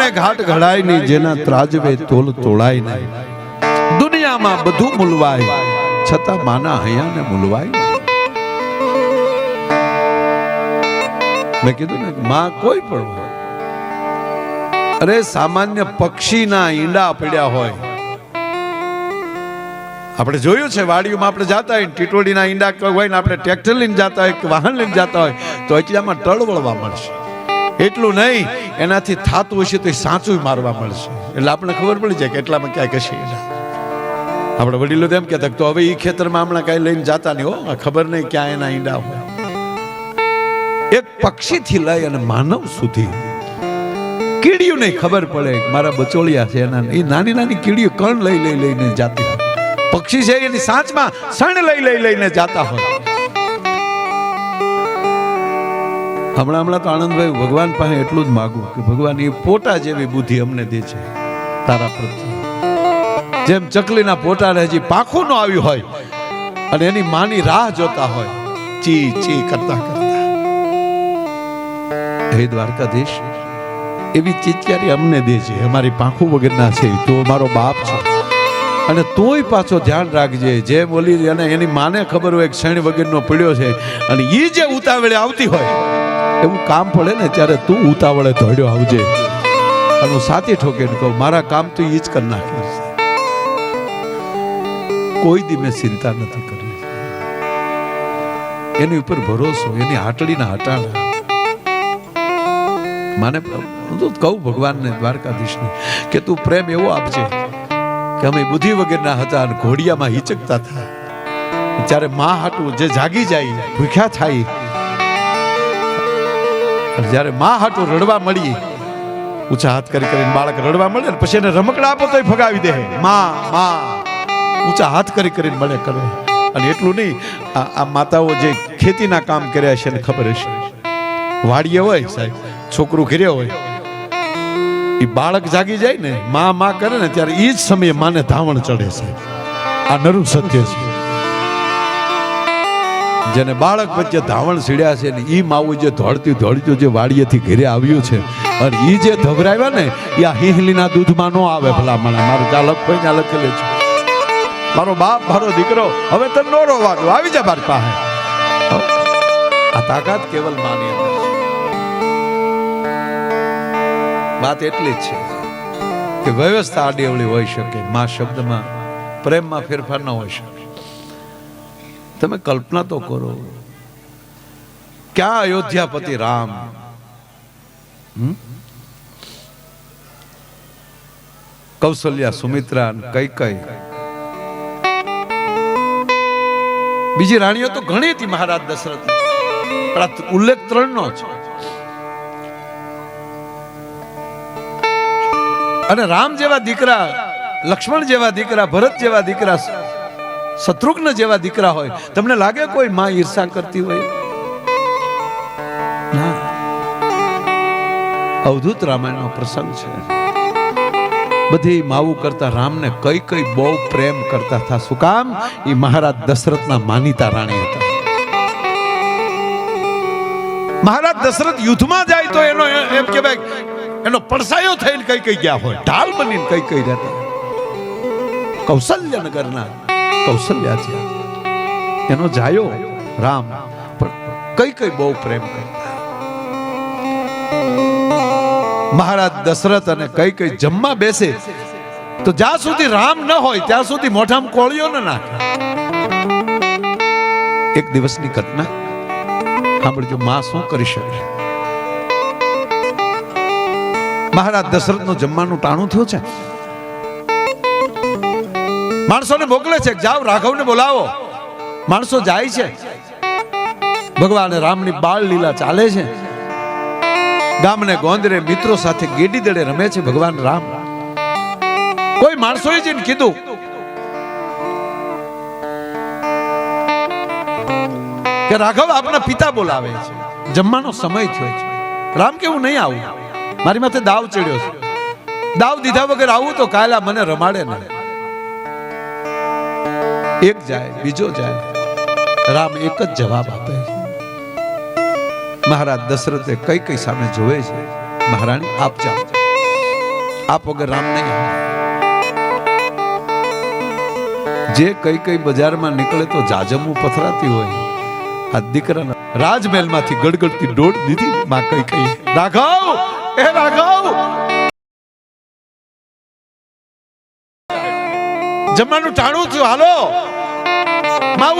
કણે ઘાટ ઘડાય નહીં, જેના ત્રાજવે તોલ તોળાય નહીં. દુનિયામાં બધું મૂલવાય, છતાં માના હૈયાને મૂલવાય. મેં કીધું ને, માં કોઈ પણ હોય. અરે, સામાન્ય પક્ષીના ઈંડા પડ્યા હોય. આપણે જોયું છે, વાડીઓમાં આપણે જાતા હોય ટીટોડીના ઈંડા હોય ને, આપણે ટ્રેક્ટર લઈને જાતા હોય કે વાહન લઈને જાતા હોય, તો એટલામાં ટળ વળવા મળશે. એટલું નહીં, એનાથી થાતું હશે તો એ સાચું મારવા મળશે. એટલે આપણે ખબર પડી જાય કે એટલામાં ક્યાંક હશે આપણે વડીલો તો કહેતા તો હવે એ ખેતરમાં હમણાં કાંઈ લઈને જાતા નહીં હો ખબર નહીં ક્યાં એના ઈંડા હોય. એક પક્ષીથી લઈ અને માનવ સુધી. કીડીઓને ખબર પડે મારા બચોળિયા છે એના. એ નાની નાની કીડીઓ કણ લઈ લઈ લઈને જાતી પક્ષી છે એની સાંચમાં સણ લઈ લઈ લઈને જાતા હોય. હમણાં હમણાં તો આનંદભાઈ ભગવાન પાસે એટલું જ માગું કે ભગવાન એ પોટા જેવી બુદ્ધિ અમને દે છે. તારા પ્રત્યે. જેમ ચકલીના પોટાને હજી પાખું ન આવ્યું હોય અને એની માની રાહ જોતા હોય ચી ચી કરતા કરતા. હે દ્વારકાધીશ એવી ચીચકારી અમને દે છે. અમારી પાંખું વગરના છે. તો મારો બાપ છે. અને તોય પાછો ધ્યાન રાખજે. જે બોલી અને એની માને ખબર હોય ક્ષણ શેણી વગરનો પડ્યો છે અને એ જે ઉતાવળે આવતી હોય એવું કામ પડે ને ત્યારે તું ઉતાવળે દોડ્યો આવજે. અને હું સાચી ઠોકેને કહું, મારા કામ તો એ જ કરી નાખ્યું છે કોઈ દી મેં ચિંતા નથી કરી. એની ઉપર ભરોસો, એની હાટડીના હટાણા. મને હું તો કહું ભગવાનને, દ્વારકાધીશને, કે તું પ્રેમ એવો આપજે કે અમે બુદ્ધિ વગરના હતા અને ઘોડિયામાં હિચકતા હતા. ત્યારે મા હાટું જે જાગી જાય, ભૂખ્યા થાય જ્યારે મા હાટું રડવા મળી ઊંચા હાથ કરી કરીને બાળક રડવા મળે ને પછી એને રમકડા આપો તોય ફગાવી દે. મા મા, ઊંચા હાથ કરી કરીને મળે કરે અને એટલું નહીં, આ માતાઓ જે ખેતીના કામ કર્યા છે એને ખબર હશે. વાડીએ હોય સાહેબ, છોકરું ઘરે હોય એ બાળક જાગી જાય ને, મા મા કરે ને, ત્યારે એ જ સમયે માને ધાવણ ચડે છે આ નરું સત્ય છે. જેને બાળક વચ્ચે ધાવણ સીડ્યા છે ને એ માવું જે ધોળતી ધોળતું જે વાડીએથી ઘરે આવ્યું છે અને એ જે ધવરાવ્યા ને એ આ હિંહલીના દૂધમાં નો આવે ભલામણ. મારો ચાલક કોઈ ત્યાં લખેલું છે. મારો બાપ, મારો દીકરો, હવે તને નો રોવાનું. આવી જા મારી પાસે. આ તાકાત કેવલ માની વાત એટલી જ છે કે વ્યવસ્થા આડી હોઈ શકે. મા શબ્દમાં પ્રેમમાં ફેરફાર ન હોઈ શકે. તમે કલ્પના તો કરો. ક્યાં અયોધ્યાપતિ રામ? કૌશલ્યા, સુમિત્રા કઈ કઈ. બીજી રાણીઓ તો ઘણી હતી મહારાજ દશરથ પણ ઉલ્લેખ ત્રણ નો છે. અને રામ જેવા દીકરા, લક્ષ્મણ જેવા દીકરા, ભરત જેવા દીકરા શત્રુઘ્ન જેવા દીકરા હોય, તમને લાગે કોઈ માં ઈર્ષા કરતી હોય? ના. અવધૂત રામાયણનો પ્રસંગ છે. બધી માવું કરતા રામને કઈ કઈ બહુ પ્રેમ કરતા હતા. શું કામ? એ મહારાજ દશરથના માનીતા રાણી હતા. મહારાજ દશરથ યુદ્ધમાં જાય તો એનો એમ કે ભાઈ એનો પડસાયો થઈને કઈ કઈ ગયા હોય. ઢાલ બનીને કઈ કઈ રહેતા. કૌશલ્ય નગરના કૌશલ્યા છે. એનો જાયો રામ, પણ કઈ કઈ બહુ પ્રેમ કરતા. મહારાજ દશરથ અને કઈ કઈ જમવા બેસે, તો જ્યાં સુધી રામ ન હોય, ત્યાં સુધી મોઢામાં કોળિયો ન નાખે. એક દિવસની ઘટના. સાંભળજો, માં શું કરી શકે મહારાજ દશરથનું જમવાનું ટાણું થયું છે? માણસોને મોકલે છે. જાઓ, રાઘવને બોલાવો. માણસો જાય છે. ભગવાન રામની બાળ લીલા ચાલે છે. ગામને ગોંદરે મિત્રો સાથે ગેડી દડે રમે છે ભગવાન રામ. કોઈ માણસોએ જઈને કીધું. કે રાઘવ આપના પિતા બોલાવે છે. જમવાનો સમય થયો છે. રામ કેવું નહીં આવું? મારી માથે દાવ ચડ્યો છે. દાવ દીધા વગર આવું તો કાયલા મને રમાડે ને એક જાય, બીજો જાય. રામ એક જ જવાબ આપે છે. મહારાજ દશરથે કઈ કઈ સામે જોવે છે? મહારાણી, આપ જાઓ. આપ વગર રામ નહીં. જે કઈ કઈ બજારમાં નીકળે તો જાજમું પથરાતી હોય. આ દીકરાના રાજમહેલમાંથી ગડગડતી દોડ દીધી. માં કઈ કઈ, રાઘવ, એ રાઘવ જમવાનું ટાણું છું હાલો. માવું